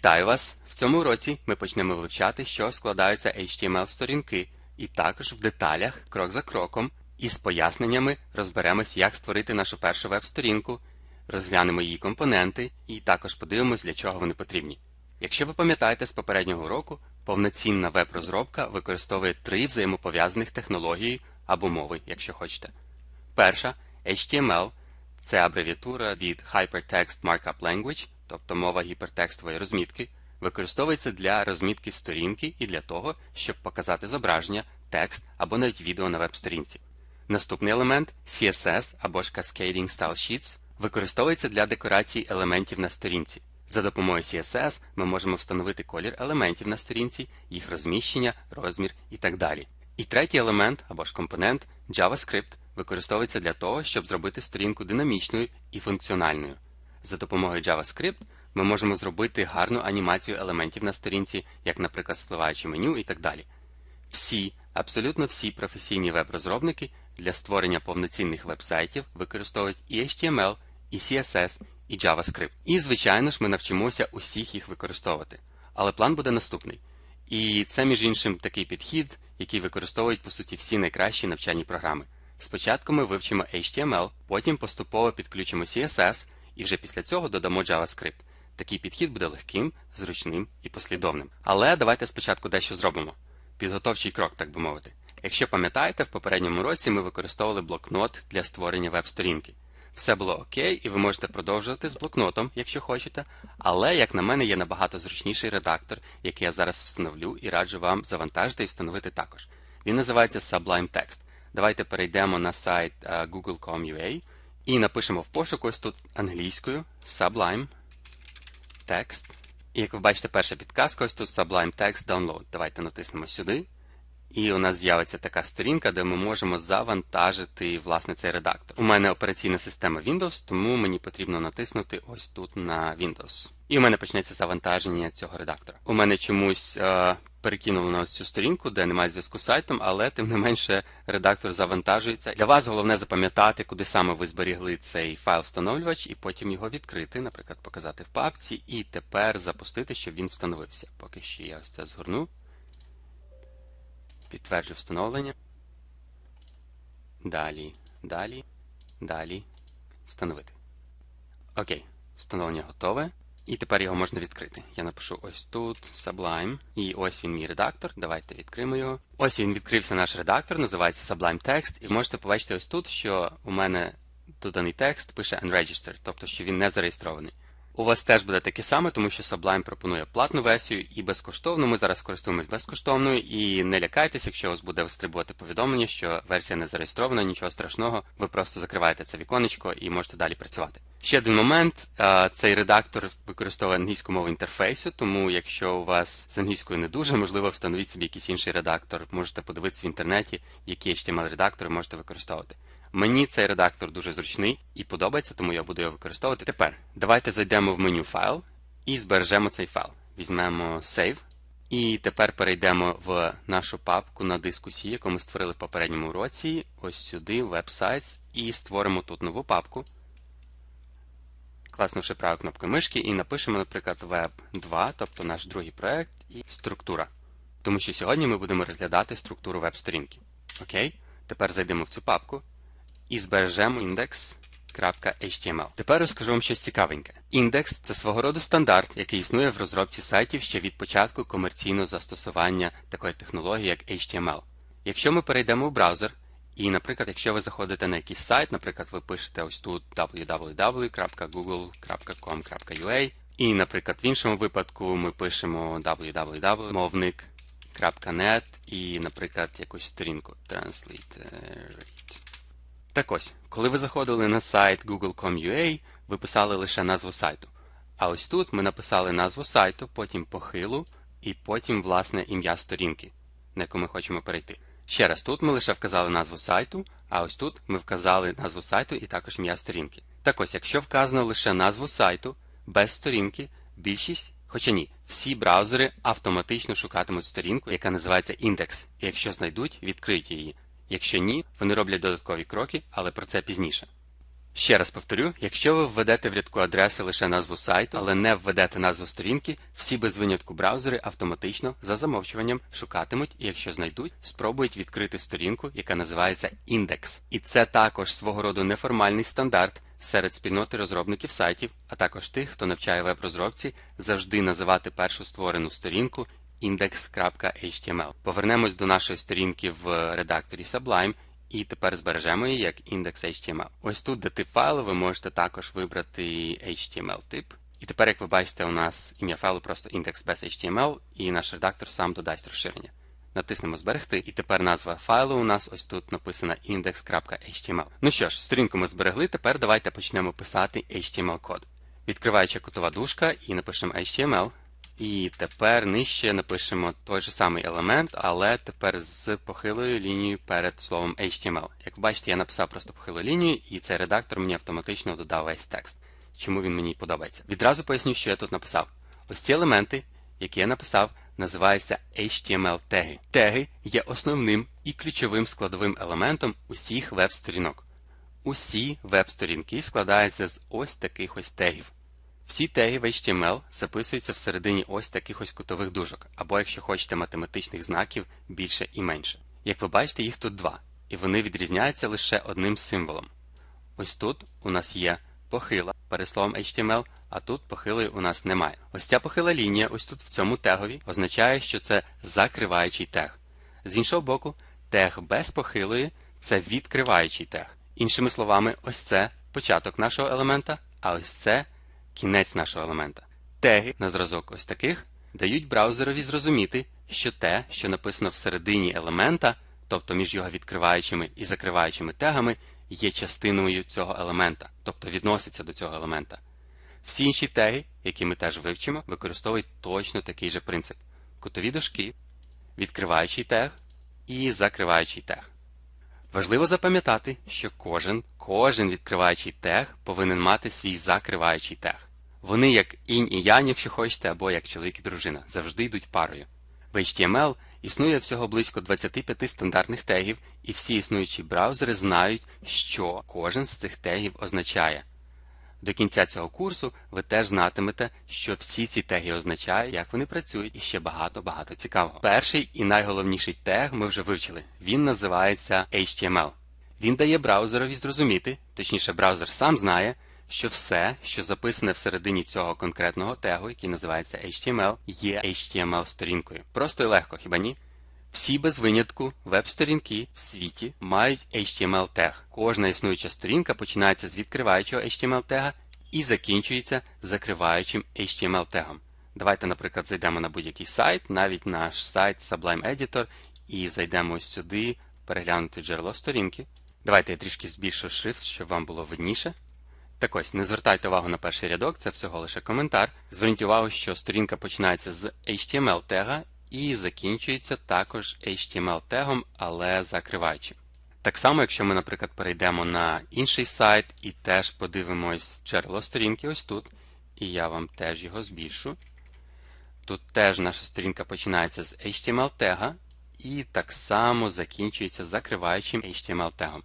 Вітаю вас! В цьому уроці ми почнемо вивчати, що складаються HTML-сторінки, і також в деталях, крок за кроком, із поясненнями розберемось, як створити нашу першу веб-сторінку, розглянемо її компоненти і також подивимось, для чого вони потрібні. Якщо ви пам'ятаєте з попереднього уроку, повноцінна веб-розробка використовує три взаємопов'язаних технології або мови, якщо хочете. Перша HTML це абревіатура від Hypertext Markup Language, тобто мова гіпертекстової розмітки, використовується для розмітки сторінки і для того, щоб показати зображення, текст або навіть відео на веб-сторінці. Наступний елемент CSS або ж Cascading Style Sheets використовується для декорації елементів на сторінці. За допомогою CSS ми можемо встановити колір елементів на сторінці, їх розміщення, розмір і так далі. І третій елемент або ж компонент JavaScript використовується для того, щоб зробити сторінку динамічною і функціональною. За допомогою JavaScript ми можемо зробити гарну анімацію елементів на сторінці, як, наприклад, спливаюче меню і так далі. Всі, абсолютно всі професійні веб-розробники для створення повноцінних веб-сайтів використовують і HTML, і CSS, і JavaScript. І, звичайно ж, ми навчимося усіх їх використовувати. Але план буде наступний. І це, між іншим, такий підхід, який використовують по суті всі найкращі навчальні програми. Спочатку ми вивчимо HTML, потім поступово підключимо CSS і вже після цього додамо JavaScript. Такий підхід буде легким, зручним і послідовним. Але давайте спочатку дещо зробимо. Підготовчий крок, так би мовити. Якщо пам'ятаєте, в попередньому році ми використовували блокнот для створення веб-сторінки. Все було окей, і ви можете продовжувати з блокнотом, якщо хочете, але, як на мене, є набагато зручніший редактор, який я зараз встановлю і раджу вам завантажити і встановити також. Він називається Sublime Text. Давайте перейдемо на сайт google.com.ua і напишемо в пошук ось тут англійською Sublime Text. І як ви бачите, перша підказка ось тут Sublime Text Download. Давайте натиснемо сюди. І у нас з'явиться така сторінка, де ми можемо завантажити власне цей редактор. У мене операційна система Windows, тому мені потрібно натиснути ось тут на Windows. І у мене почнеться завантаження цього редактора. У мене чомусь е, перекинуло на цю сторінку, де немає зв'язку з сайтом, але тим не менше редактор завантажується. Для вас головне запам'ятати, куди саме ви зберігли цей файл-встановлювач, і потім його відкрити, наприклад, показати в папці, і тепер запустити, щоб він встановився. Поки що я ось це згорну. Підтверджу встановлення. Далі, далі, далі. Встановити. Окей, встановлення готове. І тепер його можна відкрити. Я напишу ось тут Sublime. І ось він мій редактор. Давайте відкриємо його. Ось він відкрився наш редактор, називається Sublime Text. І можете побачити ось тут, що у мене доданий текст пише Unregistered, тобто що він не зареєстрований. У вас теж буде таке саме, тому що Sublime пропонує платну версію і безкоштовну. Ми зараз користуємось безкоштовною, і не лякайтеся, якщо у вас буде вистрибувати повідомлення, що версія не зареєстрована, нічого страшного. Ви просто закриваєте це віконечко і можете далі працювати. Ще один момент: цей редактор використовує англійську мову інтерфейсу, тому якщо у вас з англійською не дуже, можливо, встановіть собі якийсь інший редактор. Можете подивитися в інтернеті, які HTML-редактори можете використовувати. Мені цей редактор дуже зручний і подобається, тому я буду його використовувати. Тепер давайте зайдемо в меню файл і збережемо цей файл. Візьмемо Save. І тепер перейдемо в нашу папку на дискусі, яку ми створили в попередньому уроці. Ось сюди, Websites, і створимо тут нову папку. Класнувши правою кнопкою мишки, і напишемо, наприклад, Web 2, тобто наш другий проект, і структура. Тому що сьогодні ми будемо розглядати структуру веб-сторінки. Окей? Тепер зайдемо в цю папку і збережемо index.html. Тепер розкажу вам щось цікавеньке. Індекс це свого роду стандарт, який існує в розробці сайтів ще від початку комерційного застосування такої технології, як HTML. Якщо ми перейдемо в браузер, і, наприклад, якщо ви заходите на якийсь сайт, наприклад, ви пишете ось тут www.google.com.ua, і, наприклад, в іншому випадку ми пишемо www.mовник.net і, наприклад, якусь сторінку Transliterate. Так ось, коли ви заходили на сайт google.com.ua, ви писали лише назву сайту. А ось тут ми написали назву сайту, потім похилу, і потім, власне, ім'я сторінки, на яку ми хочемо перейти. Ще раз, тут ми лише вказали назву сайту, а ось тут ми вказали назву сайту і також ім'я сторінки. Так ось, якщо вказано лише назву сайту, без сторінки, більшість, хоча ні, всі браузери автоматично шукатимуть сторінку, яка називається індекс, і якщо знайдуть, відкриють її. Якщо ні, вони роблять додаткові кроки, але про це пізніше. Ще раз повторю, якщо ви введете в рядку адреси лише назву сайту, але не введете назву сторінки, всі без винятку браузери автоматично за замовчуванням шукатимуть і якщо знайдуть, спробують відкрити сторінку, яка називається індекс. І це також свого роду неформальний стандарт серед спільноти розробників сайтів, а також тих, хто навчає веб-розробці, завжди називати першу створену сторінку index.html. Повернемось до нашої сторінки в редакторі Sublime. І тепер збережемо її як index.html. Ось тут, де тип файлу, ви можете також вибрати HTML тип. І тепер, як ви бачите, у нас ім'я файлу просто index без HTML, і наш редактор сам додасть розширення. Натиснемо Зберегти, і тепер назва файлу у нас ось тут написана index.html. Ну що ж, сторінку ми зберегли, тепер давайте почнемо писати HTML-код. Відкриваючи кутова дужка і напишемо HTML. І тепер нижче напишемо той же самий елемент, але тепер з похилою лінією перед словом HTML. Як ви бачите, я написав просто похилу лінію, і цей редактор мені автоматично додав весь текст. Чому він мені подобається? Відразу поясню, що я тут написав. Ось ці елементи, які я написав, називаються HTML-теги. Теги є основним і ключовим складовим елементом усіх веб-сторінок. Усі веб-сторінки складаються з ось таких ось тегів. Всі теги в HTML записуються всередині ось таких ось кутових дужок, або, якщо хочете, математичних знаків більше і менше. Як ви бачите, їх тут два, і вони відрізняються лише одним символом. Ось тут у нас є похила перед словом HTML, а тут похилої у нас немає. Ось ця похила лінія, ось тут в цьому тегові, означає, що це закриваючий тег. З іншого боку, тег без похилої це відкриваючий тег. Іншими словами, ось це початок нашого елемента, а ось це кінець нашого елемента. Теги на зразок ось таких дають браузерові зрозуміти, що те, що написано всередині елемента, тобто між його відкриваючими і закриваючими тегами, є частиною цього елемента, тобто відноситься до цього елемента. Всі інші теги, які ми теж вивчимо, використовують точно такий же принцип: кутові дужки, відкриваючий тег і закриваючий тег. Важливо запам'ятати, що кожен, кожен відкриваючий тег повинен мати свій закриваючий тег. Вони як інь і янь, якщо хочете, або як чоловік і дружина, завжди йдуть парою. В HTML існує всього близько 25 стандартних тегів, і всі існуючі браузери знають, що кожен з цих тегів означає. До кінця цього курсу ви теж знатимете, що всі ці теги означають, як вони працюють, і ще багато-багато цікавого. Перший і найголовніший тег ми вже вивчили. Він називається HTML. Він дає браузерові зрозуміти, точніше, браузер сам знає, що все, що записане всередині цього конкретного тегу, який називається HTML, є HTML-сторінкою. Просто і легко, хіба ні? Всі без винятку веб-сторінки в світі мають HTML-тег. Кожна існуюча сторінка починається з відкриваючого HTML-тега і закінчується закриваючим HTML-тегом. Давайте, наприклад, зайдемо на будь-який сайт, навіть наш сайт Sublime Editor, і зайдемо сюди, переглянути джерело сторінки. Давайте я трішки збільшу шрифт, щоб вам було видніше. Так ось, не звертайте увагу на перший рядок, це всього лише коментар. Зверніть увагу, що сторінка починається з HTML-тега і закінчується також HTML-тегом, але закриваючим. Так само, якщо ми, наприклад, перейдемо на інший сайт і теж подивимось джерело сторінки ось тут, і я вам теж його збільшу. Тут теж наша сторінка починається з HTML-тега і так само закінчується закриваючим HTML-тегом.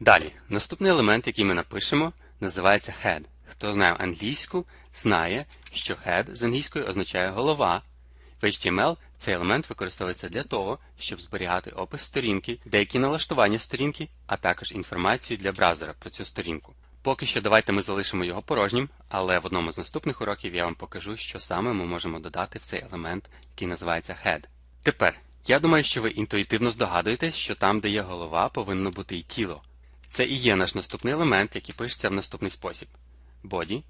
Далі, наступний елемент, який ми напишемо, називається head. Хто знає англійську, знає, що head з англійської означає голова. В HTML цей елемент використовується для того, щоб зберігати опис сторінки, деякі налаштування сторінки, а також інформацію для браузера про цю сторінку. Поки що давайте ми залишимо його порожнім, але в одному з наступних уроків я вам покажу, що саме ми можемо додати в цей елемент, який називається head. Тепер, я думаю, що ви інтуїтивно здогадуєтесь, що там, де є голова, повинно бути і тіло. Це і є наш наступний елемент, який пишеться в наступний спосіб: body,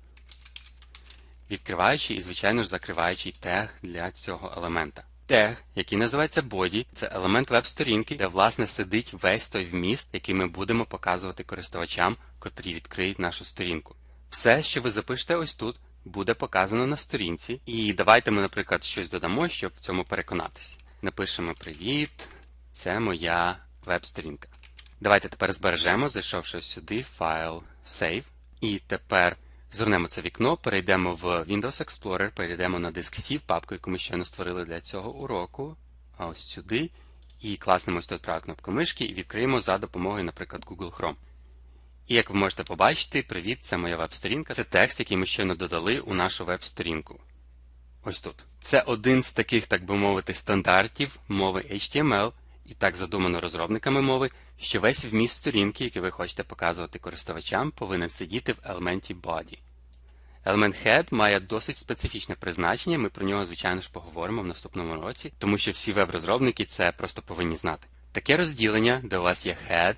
відкриваючий і, звичайно ж, закриваючий тег для цього елемента. Тег, який називається body, це елемент веб-сторінки, де власне сидить весь той вміст, який ми будемо показувати користувачам, котрі відкриють нашу сторінку. Все, що ви запишете ось тут, буде показано на сторінці. І давайте ми, наприклад, щось додамо, щоб в цьому переконатися. Напишемо Привіт, це моя веб-сторінка. Давайте тепер збережемо, зайшовши сюди, файл Save. І тепер згорнемо це вікно, перейдемо в Windows Explorer, перейдемо на диск C, папку, яку ми щойно створили для цього уроку. А ось сюди. І класнемо ось тут праву кнопку мишки і відкриємо за допомогою, наприклад, Google Chrome. І як ви можете побачити, привіт, це моя веб-сторінка. Це текст, який ми щойно додали у нашу веб-сторінку. Ось тут. Це один з таких, так би мовити, стандартів мови HTML, і так задумано розробниками мови, що весь вміст сторінки, який ви хочете показувати користувачам, повинен сидіти в елементі body. Елемент head має досить специфічне призначення, ми про нього, звичайно ж, поговоримо в наступному році, тому що всі веб-розробники це просто повинні знати. Таке розділення, де у вас є head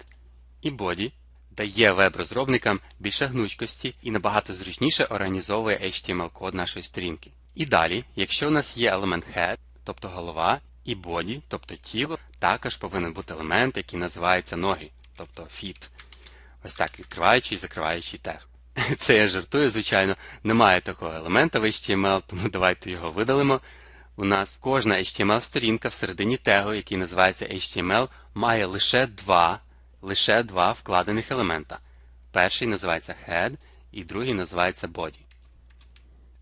і body, дає веб-розробникам більше гнучкості і набагато зручніше організовує HTML-код нашої сторінки. І далі, якщо у нас є елемент head, тобто голова, і body, тобто тіло, також повинен бути елемент, який називається ноги, тобто feet. Ось так, відкриваючий і закриваючий тег. Це я жартую, звичайно, немає такого елемента в HTML, тому давайте його видалимо. У нас кожна HTML-сторінка всередині тегу, який називається HTML, має лише два, лише два вкладених елемента. Перший називається head і другий називається body.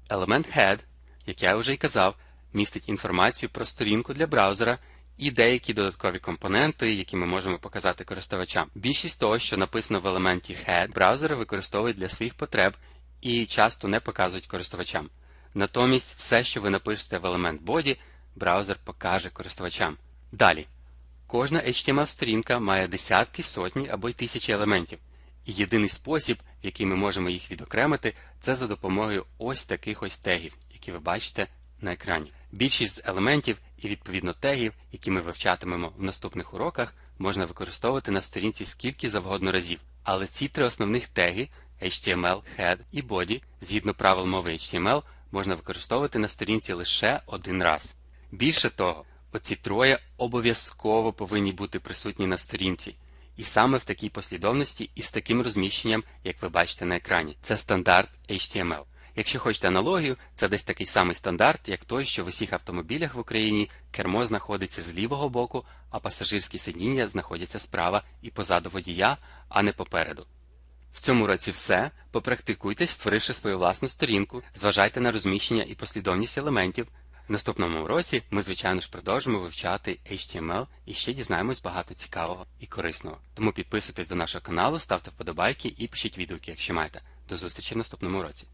Елемент head, як я вже й казав, містить інформацію про сторінку для браузера і деякі додаткові компоненти, які ми можемо показати користувачам. Більшість того, що написано в елементі head, браузери використовують для своїх потреб і часто не показують користувачам. Натомість, все, що ви напишете в елемент body, браузер покаже користувачам. Далі. Кожна HTML-сторінка має десятки, сотні або й тисячі елементів. І єдиний спосіб, в який ми можемо їх відокремити, це за допомогою ось таких ось тегів, які ви бачите на екрані. Більшість з елементів і відповідно тегів, які ми вивчатимемо в наступних уроках, можна використовувати на сторінці скільки завгодно разів. Але ці три основних теги HTML, Head і Body, згідно правил мови HTML, можна використовувати на сторінці лише один раз. Більше того, оці троє обов'язково повинні бути присутні на сторінці. І саме в такій послідовності і з таким розміщенням, як ви бачите на екрані. Це стандарт HTML. Якщо хочете аналогію, це десь такий самий стандарт, як той, що в усіх автомобілях в Україні кермо знаходиться з лівого боку, а пасажирські сидіння знаходяться справа і позаду водія, а не попереду. В цьому році все. Попрактикуйтесь, створивши свою власну сторінку, зважайте на розміщення і послідовність елементів. В наступному році ми, звичайно ж, продовжимо вивчати HTML і ще дізнаємось багато цікавого і корисного. Тому підписуйтесь до нашого каналу, ставте вподобайки і пишіть відгуки, якщо маєте. До зустрічі в наступному році.